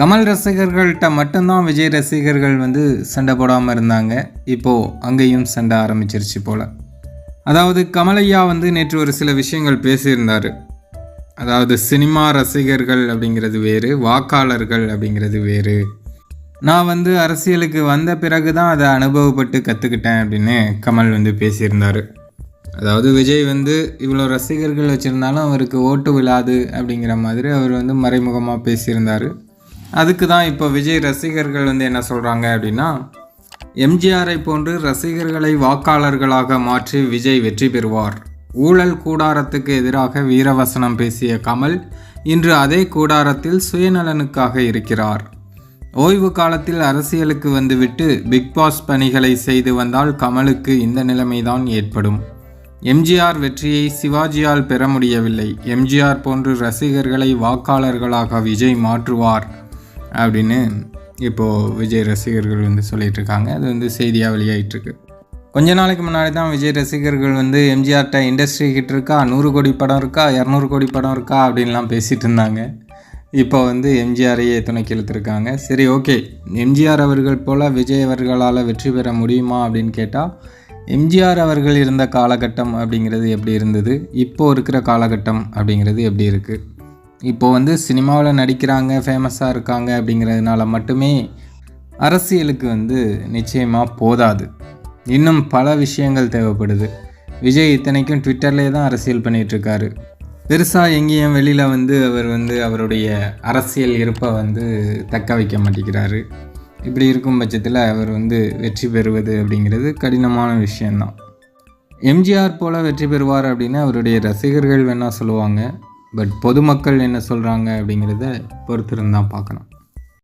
கமல் ரசிகர்கள்ட்ட மட்டும்தான் விஜய் ரசிகர்கள் வந்து சண்டை போடாமல் இருந்தாங்க. இப்போது அங்கேயும் சண்டை ஆரம்பிச்சிருச்சு போல். அதாவது கமலையா வந்து நேற்று ஒரு சில விஷயங்கள் பேசியிருந்தார். அதாவது சினிமா ரசிகர்கள் அப்படிங்கிறது வேறு வாக்காளர்கள் அப்படிங்கிறது வேறு. நான் வந்து அரசியலுக்கு வந்த பிறகு தான் அதை அனுபவப்பட்டு கற்றுக்கிட்டேன் அப்படின்னு கமல் வந்து பேசியிருந்தார். அதாவது விஜய் வந்து இவ்வளோ ரசிகர்கள் வச்சுருந்தாலும் அவருக்கு ஓட்டு விழாது அப்படிங்கிற மாதிரி அவர் வந்து மறைமுகமாக பேசியிருந்தார். அதுக்கு தான் இப்போ விஜய் ரசிகர்கள் வந்து என்ன சொல்கிறாங்க அப்படின்னா எம்ஜிஆரை போன்று ரசிகர்களை வாக்காளர்களாக மாற்றி விஜய் வெற்றி பெறுவார். ஊழல் கூடாரத்துக்கு எதிராக வீரவசனம் பேசிய கமல் இன்று அதே கூடாரத்தில் சுயநலனுக்காக இருக்கிறார். ஓய்வு காலத்தில் அரசியலுக்கு வந்துவிட்டு பிக் பாஸ் பணிகளை செய்து வந்தால் கமலுக்கு இந்த நிலைமைதான் ஏற்படும். எம்ஜிஆர் வெற்றியை சிவாஜியால் பெற முடியவில்லை. எம்ஜிஆர் போன்று ரசிகர்களை வாக்காளர்களாக விஜய் மாற்றுவார். அப்படின்னு இப்போது விஜய் ரசிகர்கள் வந்து சொல்லிகிட்ருக்காங்க அது வந்து செய்தியாக வெளியாகிட்டுருக்கு கொஞ்ச நாளைக்கு முன்னாடி தான் விஜய் ரசிகர்கள் வந்து எம்ஜிஆர்கிட்ட இண்டஸ்ட்ரி ஹிட் இருக்கா நூறு கோடி படம் இருக்கா இரநூறு கோடி படம் இருக்கா அப்படின்லாம் பேசிகிட்டு இருந்தாங்க. இப்போ வந்து எம்ஜிஆரையே துணைக்கு இழுத்துருக்காங்க. சரி ஓகே. எம்ஜிஆர் அவர்கள் போல் விஜய் அவர்களால் வெற்றி பெற முடியுமா அப்படின்னு கேட்டால் எம்ஜிஆர் அவர்கள் இருந்த காலகட்டம் அப்படிங்கிறது எப்படி இருந்தது? இப்போது இருக்கிற காலகட்டம் அப்படிங்கிறது எப்படி இருக்குது இப்போது வந்து சினிமாவில் நடிக்கிறாங்க ஃபேமஸாக இருக்காங்க அப்படிங்கிறதுனால மட்டுமே அரசியலுக்கு வந்து நிச்சயமாக போதாது. இன்னும் பல விஷயங்கள் தேவைப்படுது. விஜய் இத்தனைக்கும் ட்விட்டர்லேயே தான் அரசியல் பண்ணிகிட்ருக்காரு பெருசாக எங்கேயும் வெளியில் வந்து அவர் வந்து அவருடைய அரசியல் இருப்பை வந்து தக்க வைக்க மாட்டேங்கிறாரு. இப்படி இருக்கும் பட்சத்தில் அவர் வந்து வெற்றி பெறுவது அப்படிங்கிறது கடினமான விஷயந்தான் எம்ஜிஆர் போல் வெற்றி பெறுவார் அப்படின்னு அவருடைய ரசிகர்கள் வேணால் சொல்லுவாங்க. பட் பொதுமக்கள் என்ன சொல்கிறாங்க அப்படிங்கிறத பொறுத்திருந்தான் பார்க்கணும்.